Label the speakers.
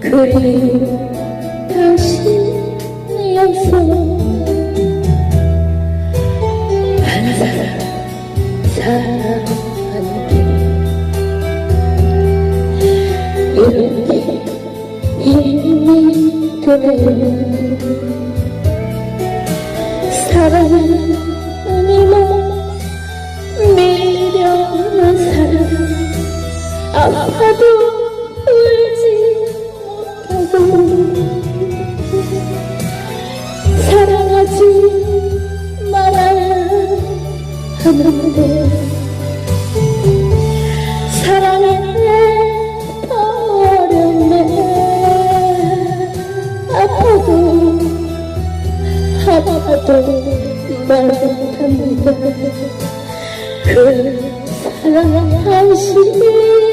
Speaker 1: 그리 당신이었어 한 사람 사랑하는 게 이렇게 힘이 되네 사랑은 이만 미련한 사람 아파도 하지 말아야 하는데. 사랑해 버렸네 아파도 아파도 말합니다 그 사랑 당신이